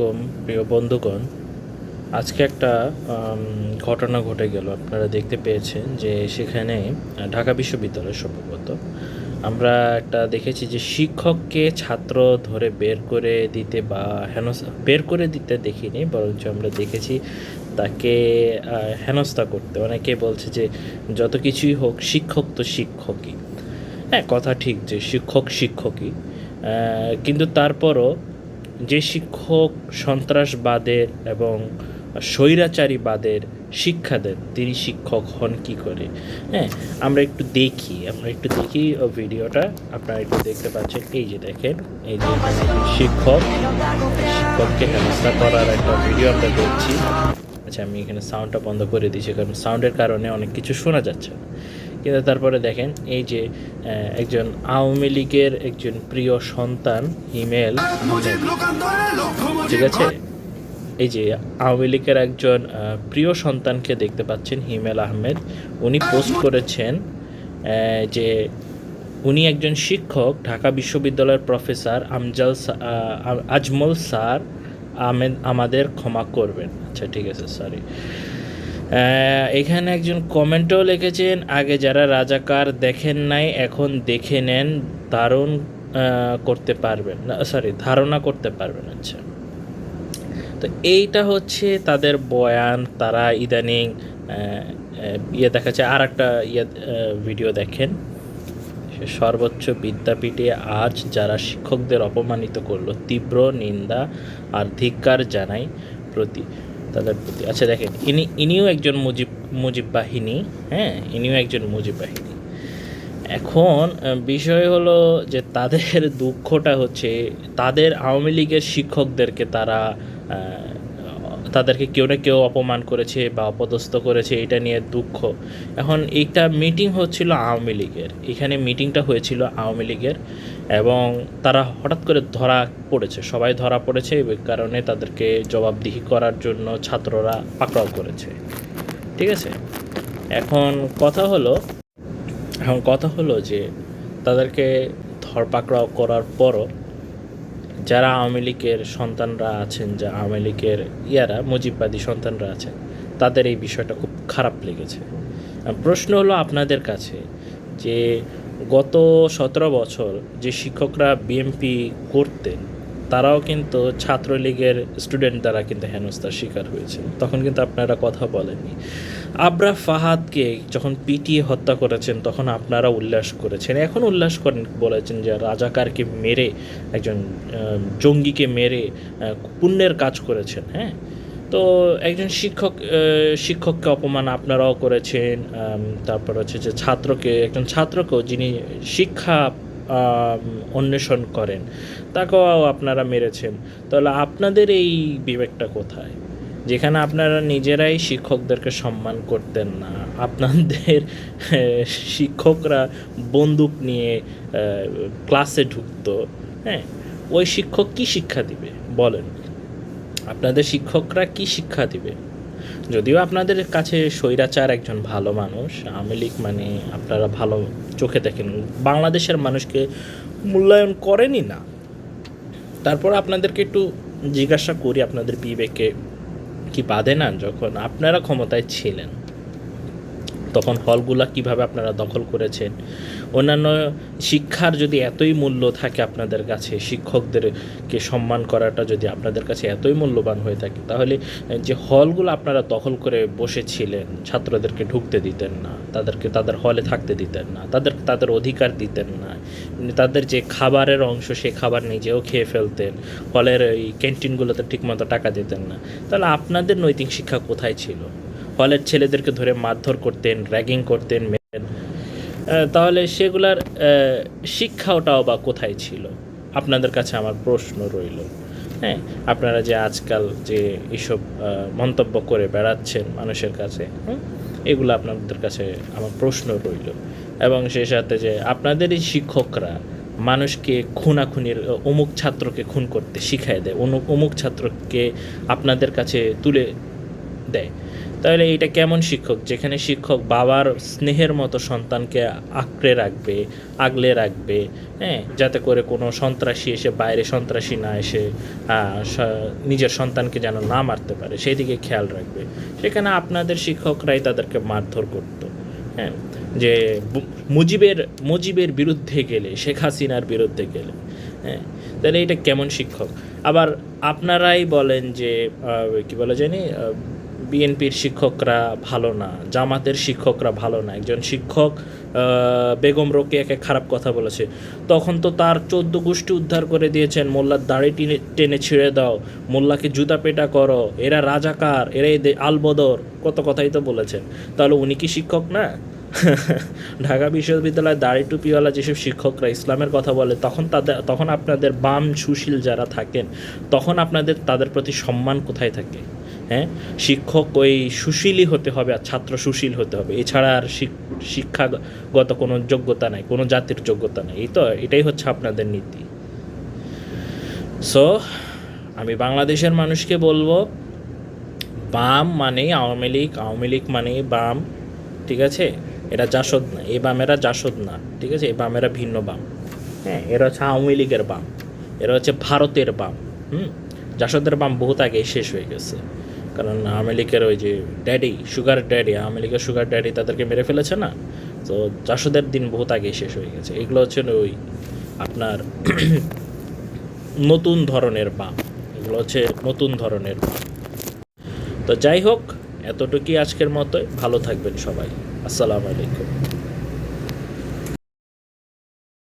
কম প্রিয় বন্ধুগণ, আজকে একটা ঘটনা ঘটে গেল। আপনারা দেখতে পেয়েছেন যে সেখানে ঢাকা বিশ্ববিদ্যালয় সম্ভবত, আমরা একটা দেখেছি যে শিক্ষককে ছাত্র ধরে বের করে দিতে বা হেনস্থা, বের করে দিতে দেখিনি, বরঞ্চ আমরা দেখেছি তাকে হেনস্থা করতে। অনেকে বলছে যে যত কিছুই হোক, শিক্ষক তো শিক্ষকই। হ্যাঁ কথা ঠিক যে শিক্ষক শিক্ষকই। কিন্তু তারপরও যে শিক্ষক সন্ত্রাসবাদের এবং স্বৈরাচারীবাদের শিক্ষা দেন, তিনি শিক্ষক হন কি করে? হ্যাঁ আমরা একটু দেখি, আমরা একটু দেখি ভিডিওটা। আপনারা একটু দেখতে পাচ্ছেন, এই যে দেখেন, এই যে শিক্ষক, শিক্ষককে হেনস্থা করার একটা ভিডিও আমরা দেখছি। আচ্ছা আমি এখানে সাউন্ডটা বন্ধ করে দিয়েছি কারণ সাউন্ডের কারণে অনেক কিছু শোনা যাচ্ছে না। কিন্তু তারপরে দেখেন এই যে একজন আওয়ামী লীগের একজন প্রিয় সন্তান হিমেল ঠিক আছে? এই যে আওয়ামী লীগের একজন প্রিয় সন্তানকে দেখতে পাচ্ছেন হিমেল আহমেদ। উনি পোস্ট করেছেন যে উনি একজন শিক্ষক ঢাকা বিশ্ববিদ্যালয়ের প্রফেসর আমজাল আজমল স্যার আমেদ আমাদের ক্ষমা করবেন। আচ্ছা ঠিক আছে সরি এখানে একজন কমেন্টও লিখেছেন, আগে যারা রাজাকার দেখেন নাই, এখন দেখে নেন দারুণ করতে পারবেন না সরি ধারণা করতে পারবেন। আচ্ছা। তো এইটা হচ্ছে তাদের বয়ান, তারা ইদানিং ইয়ে দেখাচ্ছে। আর একটা ইয়ে ভিডিও দেখেন। সর্বোচ্চ বিদ্যাপীঠে আজ যারা শিক্ষকদের অপমানিত করল, তীব্র নিন্দা আর ধিক্কার জানাই প্রতি তাদের প্রতি। আচ্ছা দেখেন, ইনি, ইনিও একজন মুজিব মুজিব বাহিনী হ্যাঁ ইনিও একজন মুজিব বাহিনী। এখন বিষয় হলো যে তাদের দুঃখটা হচ্ছে তাদের আওয়ামী লীগের শিক্ষকদেরকে তারা তাদেরকে কেউ না কেউ অপমান করেছে বা অপদস্থ করেছে, এটা নিয়ে দুঃখ। এখন, এইটা মিটিং হচ্ছিল আওয়ামী লীগের। এখানে মিটিংটা হয়েছিল আওয়ামী লীগের। এবং তারা হঠাৎ করে ধরা পড়েছে। সবাই ধরা পড়েছে এই কারণে তাদেরকে জবাবদিহি করার জন্য ছাত্ররা পাকড়াও করেছে। ঠিক আছে? এখন কথা হলো, এখন কথা হলো যে তাদেরকে ধরপাকড়াও করার পরও যারা আওয়ামী লীগের সন্তানরা আছেন, যা আওয়ামী লীগের ইয়ারা, মুজিববাদী সন্তানরা আছেন, তাদের এই বিষয়টা খুব খারাপ লেগেছে। প্রশ্ন হলো আপনাদের কাছে যে গত সতেরো বছর যে শিক্ষকরা বিএমপি করতেন তারাও কিন্তু ছাত্রলীগের স্টুডেন্ট দ্বারা কিন্তু হেনস্থার শিকার হয়েছে। তখন কিন্তু আপনারা কথা বলেননি। আবরা ফাহাদকে যখন পিটিয়ে হত্যা করেছেন, তখন আপনারা উল্লাস করেছেন। এখন উল্লাস করেন, বলেছেন যে রাজাকারকে মেরে, একজন জঙ্গিকে মেরে পুণ্যের কাজ করেছেন হ্যাঁ? তো একজন শিক্ষক শিক্ষককে অপমান আপনারাও করেছেন তারপর হচ্ছে যে ছাত্রকে, একজন ছাত্রকেও যিনি শিক্ষা অন্বেষণ করেন, তাকেও আপনারা মেরেছেন। তাহলে আপনাদের এই বিবেকটা কোথায়? যেখানে আপনারা নিজেরাই শিক্ষকদেরকে সম্মান করতেন না, আপনাদের শিক্ষকরা বন্দুক নিয়ে ক্লাসে ঢুকতো হ্যাঁ? ওই শিক্ষক কি শিক্ষা দিবে? বলেন। আপনাদের শিক্ষকরা কি শিক্ষা দিবে? যদিও আপনাদের কাছে স্বৈরাচার একজন ভালো মানুষ, আওয়ামী লীগ মানে আপনারা ভালো চোখে দেখেন, বাংলাদেশের মানুষকে মূল্যায়ন করেনি না। তারপর আপনাদেরকে একটু জিজ্ঞাসা করি, আপনাদের বিবেকে কি বাঁধে না যখন আপনারা ক্ষমতায় ছিলেন? তখন হলগুলা কীভাবে আপনারা দখল করেছেন? অন্যান্য শিক্ষার যদি এতই মূল্য থাকে আপনাদের কাছে, শিক্ষকদেরকে সম্মান করাটা যদি আপনাদের কাছে এতই মূল্যবান হয়ে থাকে, তাহলে যে হলগুলো আপনারা দখল করে বসেছিলেন, ছাত্রদেরকে ঢুকতে দিতেন না, তাদেরকে, তাদের হলে থাকতে দিতেন না তাদের তাদের অধিকার দিতেন না তাদের যে খাবারের অংশ সেই খাবার নিজেও খেয়ে ফেলতেন, হলের এই ক্যান্টিনগুলোতে ঠিকমতো টাকা দিতেন না, তাহলে আপনাদের নৈতিক শিক্ষা কোথায় ছিল? হলের ছেলেদেরকে ধরে মারধর করতেন র্যাগিং করতেন তাহলে সেগুলার আহ, শিক্ষাটাও বা কোথায় ছিল? আপনাদের কাছে আমার প্রশ্ন রইল। হ্যাঁ আপনারা যে আজকাল যে এইসব মন্তব্য করে বেড়াচ্ছেন মানুষের কাছে এগুলো আপনাদের কাছে আমার প্রশ্ন রইল। এবং সেই সাথে যে আপনাদের এই শিক্ষকরা মানুষকে খুনাখুনির অমুক ছাত্রকে খুন করতে শিখায় দেয় অমুক ছাত্রকে আপনাদের কাছে তুলে দেয়। তাহলে এটা কেমন শিক্ষক? যেখানে শিক্ষক বাবার স্নেহের মতো সন্তানকে আঁকড়ে রাখবে, আগলে রাখবে হ্যাঁ? যাতে করে কোনো সন্ত্রাসী এসে বাইরে সন্ত্রাসী না এসে নিজের সন্তানকে যেন না মারতে পারে, সেই দিকে খেয়াল রাখবে। সেখানে আপনাদের শিক্ষকরাই তাদেরকে মারধর করতো হ্যাঁ? যে মুজিবের মুজিবের বিরুদ্ধে গেলে, শেখ হাসিনার বিরুদ্ধে গেলে হ্যাঁ? তাহলে এটা কেমন শিক্ষক? আবার আপনারাই বলেন যে কি বলে জানি বিএনপির শিক্ষকরা ভালো না, জামাতের শিক্ষকরা ভালো না। একজন শিক্ষক বেগম রোকেয়াকে খারাপ কথা বলেছে। তখন তো তার চোদ্দ গোষ্ঠী উদ্ধার করে দিয়েছেন, মোল্লার দাড়ি টেনে টেনে ছিঁড়ে দাও, মোল্লাকে জুতা পেটা করো, এরা রাজাকার, এরা আলবদর, কত কথাই তো বলেছেন। তাহলে উনি কি শিক্ষক না? ঢাকা বিশ্ববিদ্যালয়ে দাড়ি টুপিওয়ালা যেসব শিক্ষকরা ইসলামের কথা বলে, তখন তাদের, তখন আপনাদের বাম সুশীল যারা থাকেন, তখন আপনাদের, তাদের প্রতি সম্মান কোথায় থাকে? হ্যাঁ? শিক্ষক ওই সুশীলই হতে হবে আর ছাত্র সুশীল হতে হবে। এছাড়া আর শিক্ষাগত কোনো যোগ্যতা নাই, কোনো জাতির যোগ্যতা নাই। এই তো, এটাই হচ্ছে আপনাদের নীতি। সো আমি বাংলাদেশের মানুষকে বলব, বাম মানেই আওয়ামী লীগ আওয়ামী লীগ মানেই বাম, ঠিক আছে? এরা জাসদ না, এই বামেরা জাসদ না, ঠিক আছে? এই বামেরা ভিন্ন বাম। হ্যাঁ এরা হচ্ছে আওয়ামী লীগের বাম। এরা হচ্ছে ভারতের বাম। হুম? জাসদের বাম বহুত আগে শেষ হয়ে গেছে। কারণ আওয়ামী লীগের ওই যে ড্যাডি সুগার ড্যাডি আওয়ামী লীগের সুগার ড্যাডি তাদেরকে মেরে ফেলেছে না? তো জাসদের দিন বহুত আগে শেষ হয়ে গেছে। এগুলো হচ্ছে ওই আপনার নতুন ধরনের বাম এগুলো হচ্ছে নতুন ধরনের বাম তো যাই হোক, এতটুকুই আজকের মতোই। ভালো থাকবেন সবাই। আসসালামু আলাইকুম।